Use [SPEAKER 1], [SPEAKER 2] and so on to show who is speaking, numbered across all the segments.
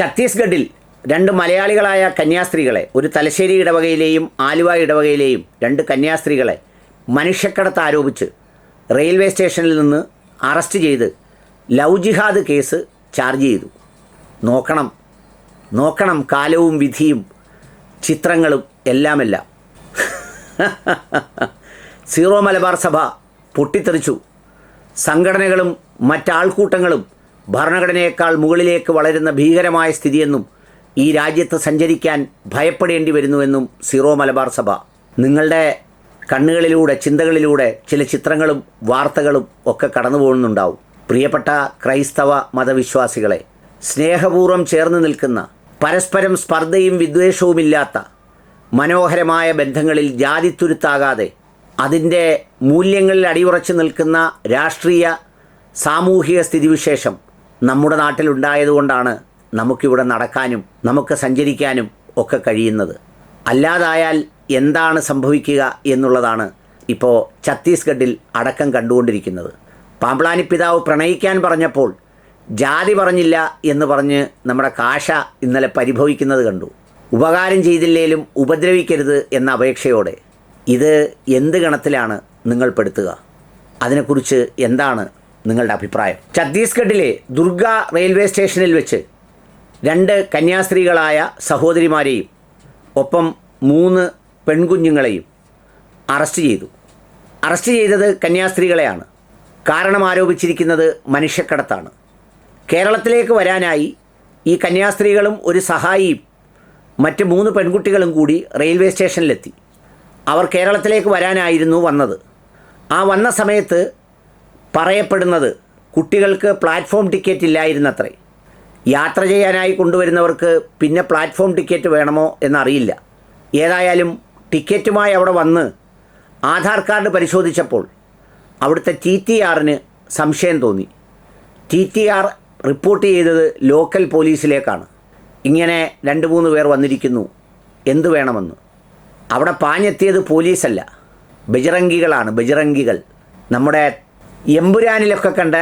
[SPEAKER 1] ഛത്തീസ്ഗഡിൽ രണ്ട് മലയാളികളായ കന്യാസ്ത്രീകളെ ഒരു തലശ്ശേരി ഇടവകയിലെയും ആലുവ ഇടവകയിലെയും രണ്ട് കന്യാസ്ത്രീകളെ മനുഷ്യക്കടത്ത് ആരോപിച്ച് റെയിൽവേ സ്റ്റേഷനിൽ നിന്ന് അറസ്റ്റ് ചെയ്ത് ലവ് ജിഹാദ് കേസ് ചാർജ് ചെയ്തു. നോക്കണം നോക്കണം കാലവും വിധിയും ചിത്രങ്ങളും എല്ലാമെല്ലാം. സീറോ മലബാർ സഭ പൊട്ടിത്തെറിച്ചു. സംഘടനകളും മറ്റാൾക്കൂട്ടങ്ങളും ഭരണഘടനയേക്കാൾ മുകളിലേക്ക് വളരുന്ന ഭീകരമായ സ്ഥിതിയെന്നും ഈ രാജ്യത്ത് സഞ്ചരിക്കാൻ ഭയപ്പെടേണ്ടി വരുന്നുവെന്നും സീറോ മലബാർ സഭ. നിങ്ങളുടെ കണ്ണുകളിലൂടെ ചിന്തകളിലൂടെ ചില ചിത്രങ്ങളും വാർത്തകളും ഒക്കെ കടന്നു പോകുന്നുണ്ടാവും പ്രിയപ്പെട്ട ക്രൈസ്തവ മതവിശ്വാസികളെ സ്നേഹപൂർവം ചേർന്ന് നിൽക്കുന്ന പരസ്പരം സ്പർദ്ധയും വിദ്വേഷവുമില്ലാത്ത മനോഹരമായ ബന്ധങ്ങളിൽ ജാതിത്തുരുത്താകാതെ അതിന്റെ മൂല്യങ്ങളിൽ അടിയുറച്ചു നിൽക്കുന്ന രാഷ്ട്രീയ സാമൂഹിക സ്ഥിതിവിശേഷം നമ്മുടെ നാട്ടിലുണ്ടായതുകൊണ്ടാണ് നമുക്കിവിടെ നടക്കാനും നമുക്ക് സഞ്ചരിക്കാനും ഒക്കെ കഴിയുന്നത്. അല്ലാതായാൽ എന്താണ് സംഭവിക്കുക എന്നുള്ളതാണ് ഇപ്പോൾ ഛത്തീസ്ഗഡിൽ അടക്കം കണ്ടുകൊണ്ടിരിക്കുന്നത്. പാമ്പ്ളാനി പിതാവ് പ്രണയിക്കാൻ പറഞ്ഞപ്പോൾ ജാതി പറഞ്ഞില്ല എന്ന് പറഞ്ഞ് നമ്മുടെ കാഷ ഇന്നലെ പരിഭവിക്കുന്നത് കണ്ടു. ഉപകാരം ചെയ്തില്ലേലും ഉപദ്രവിക്കരുത് എന്ന അപേക്ഷയോടെ. ഇത് എന്ത് ഗണത്തിലാണ് നിങ്ങൾ പെടുത്തുക? അതിനെക്കുറിച്ച് എന്താണ് നിങ്ങളുടെ അഭിപ്രായം. ഛത്തീസ്ഗഡിലെ ദുർഗ റെയിൽവേ സ്റ്റേഷനിൽ വെച്ച് രണ്ട് കന്യാസ്ത്രീകളായ സഹോദരിമാരെയും ഒപ്പം മൂന്ന് പെൺകുഞ്ഞുങ്ങളെയും അറസ്റ്റ് ചെയ്തു. അറസ്റ്റ് ചെയ്തത് കന്യാസ്ത്രീകളെയാണ്. കാരണം ആരോപിച്ചിരിക്കുന്നത് മനുഷ്യക്കടത്താണ്. കേരളത്തിലേക്ക് വരാനായി ഈ കന്യാസ്ത്രീകളും ഒരു സഹായിയും മറ്റ് മൂന്ന് പെൺകുട്ടികളും കൂടി റെയിൽവേ സ്റ്റേഷനിലെത്തി. അവർ കേരളത്തിലേക്ക് വരാനായിരുന്നു വന്നത്. ആ വന്ന സമയത്ത് പറയപ്പെടുന്നത് കുട്ടികൾക്ക് പ്ലാറ്റ്ഫോം ടിക്കറ്റ് ഇല്ലായിരുന്നത്രേ. യാത്ര ചെയ്യാനായി കൊണ്ടുവരുന്നവർക്ക് പിന്നെ പ്ലാറ്റ്ഫോം ടിക്കറ്റ് വേണമോ എന്നറിയില്ല. ഏതായാലും ടിക്കറ്റുമായി അവിടെ വന്ന് ആധാർ കാർഡ് പരിശോധിച്ചപ്പോൾ അവിടുത്തെ ടി ടി ആറിന് സംശയം തോന്നി. ടി ടി ആർ റിപ്പോർട്ട് ചെയ്തത് ലോക്കൽ പോലീസിലേക്കാണ്. ഇങ്ങനെ രണ്ട് മൂന്ന് പേർ വന്നിരിക്കുന്നു. എന്തു വേണമെന്ന്. അവിടെ പാഞ്ഞെത്തിയത് പോലീസല്ല. ബജറംഗികളാണ്. ബജറംഗികൾ. നമ്മുടെ എമ്പുരാനിലൊക്കെ കണ്ട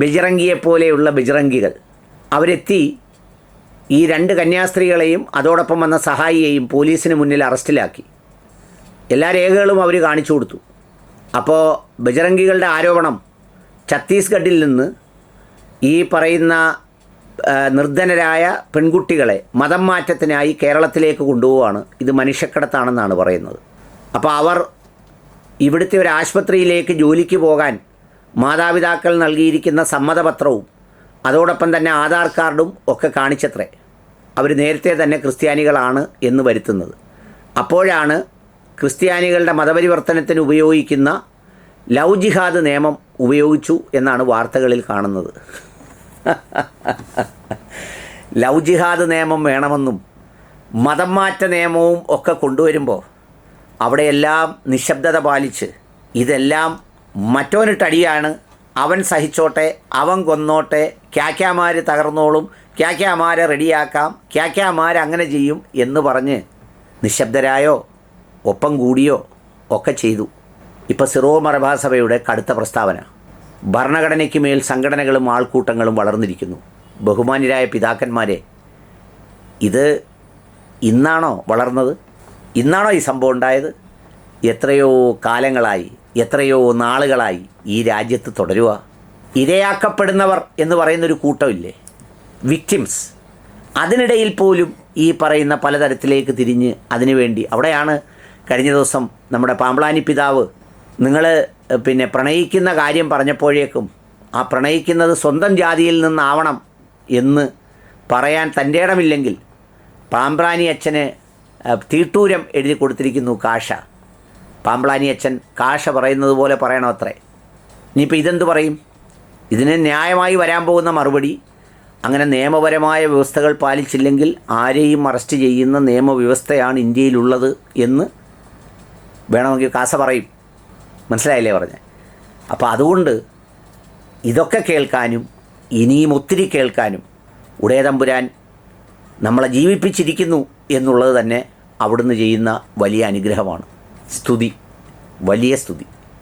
[SPEAKER 1] ബജിറങ്കിയെപ്പോലെയുള്ള പോലെയുള്ള അവരെത്തി ഈ രണ്ട് കന്യാസ്ത്രീകളെയും അതോടൊപ്പം വന്ന സഹായിയെയും പോലീസിന് മുന്നിൽ അറസ്റ്റിലാക്കി. എല്ലാ രേഖകളും അവർ കാണിച്ചു കൊടുത്തു. അപ്പോൾ ബജറംഗികളുടെ ആരോപണം ഛത്തീസ്ഗഡിൽ നിന്ന് ഈ പറയുന്ന നിർധനരായ പെൺകുട്ടികളെ മതം മാറ്റത്തിനായി കേരളത്തിലേക്ക് കൊണ്ടുപോവാണ്. ഇത് മനുഷ്യക്കടത്താണെന്നാണ് പറയുന്നത്. അപ്പോൾ അവർ ഇവിടുത്തെ ഒരു ആശുപത്രിയിലേക്ക് ജോലിക്ക് പോകാൻ മാതാപിതാക്കൾ നൽകിയിരിക്കുന്ന സമ്മതപത്രവും അതോടൊപ്പം തന്നെ ആധാർ കാർഡും ഒക്കെ കാണിച്ചത്രേ. അവർ നേരത്തെ തന്നെ ക്രിസ്ത്യാനികളാണ് എന്ന് വരുത്തുന്നത്. അപ്പോഴാണ് ക്രിസ്ത്യാനികളുടെ മതപരിവർത്തനത്തിന് ഉപയോഗിക്കുന്ന ലവ് ജിഹാദ് നിയമം ഉപയോഗിച്ചു എന്നാണ് വാർത്തകളിൽ കാണുന്നത്. ലവ് ജിഹാദ് നിയമം വേണമെന്നും മതം മാറ്റ നിയമവും ഒക്കെ കൊണ്ടുവരുമ്പോൾ അവിടെയെല്ലാം നിശബ്ദത പാലിച്ച് ഇതെല്ലാം മറ്റോനിട്ടടിയാണ്. അവൻ സഹിച്ചോട്ടെ അവൻ കൊന്നോട്ടെ. ക്യാക്യാമാർ തകർന്നോളും. ക്യാക്യാമാരെ റെഡിയാക്കാം. ക്യാക്യാമാർ അങ്ങനെ ചെയ്യും എന്ന് പറഞ്ഞ് നിശബ്ദരായോ ഒപ്പം കൂടിയോ ഒക്കെ ചെയ്തു. ഇപ്പോൾ സിറോ മറഭാസഭയുടെ കടുത്ത പ്രസ്താവന. ഭരണഘടനയ്ക്ക് മേൽ സംഘടനകളും ആൾക്കൂട്ടങ്ങളും വളർന്നിരിക്കുന്നു. ബഹുമാന്യരായ പിതാക്കന്മാരെ ഇത് ഇന്നാണോ വളർന്നത്? ഇന്നാണോ ഈ സംഭവം ഉണ്ടായത്? എത്രയോ കാലങ്ങളായി എത്രയോ നാളുകളായി ഈ രാജ്യത്ത് തുടരുക. ഇരയാക്കപ്പെടുന്നവർ എന്ന് പറയുന്നൊരു കൂട്ടമില്ലേ? വിക്ടിംസ് അതിനിടയിൽ പോലും ഈ പറയുന്ന പലതരത്തിലേക്ക് തിരിഞ്ഞ് അതിനുവേണ്ടി അവിടെയാണ് കഴിഞ്ഞ ദിവസം നമ്മുടെ പാമ്പളാനി പിതാവ് നിങ്ങൾ പിന്നെ പ്രണയിക്കുന്ന കാര്യം പറഞ്ഞപ്പോഴേക്കും ആ പ്രണയിക്കുന്നത് സ്വന്തം ജാതിയിൽ നിന്നാവണം എന്ന് പറയാൻ തന്റെ ഇടമില്ലെങ്കിൽ പാമ്പ്രാനി അച്ഛന് തീട്ടൂരം എഴുതി കൊടുത്തിരിക്കുന്നു കാഷ. പാമ്പ്ളാനി അച്ഛൻ കാഷ പറയുന്നത് പോലെ പറയണോ അത്രേ. ഇനിയിപ്പോൾ ഇതെന്ത് പറയും? ഇതിന് ന്യായമായി വരാൻ പോകുന്ന മറുപടി അങ്ങനെ നിയമപരമായ വ്യവസ്ഥകൾ പാലിച്ചില്ലെങ്കിൽ ആരെയും അറസ്റ്റ് ചെയ്യുന്ന നിയമവ്യവസ്ഥയാണ് ഇന്ത്യയിലുള്ളത് എന്ന് വേണമെങ്കിൽ കാസ പറയും. മനസ്സിലായില്ലേ പറഞ്ഞേ? അപ്പോൾ അതുകൊണ്ട് ഇതൊക്കെ കേൾക്കാനും ഇനിയും ഒത്തിരി കേൾക്കാനും ഉടയതമ്പുരാൻ നമ്മളെ ജീവിപ്പിച്ചിരിക്കുന്നു എന്നുള്ളത് തന്നെ അവിടുന്ന് ചെയ്യുന്ന വലിയ അനുഗ്രഹമാണ്. സ്തുതി. വലിയ സ്തുതി.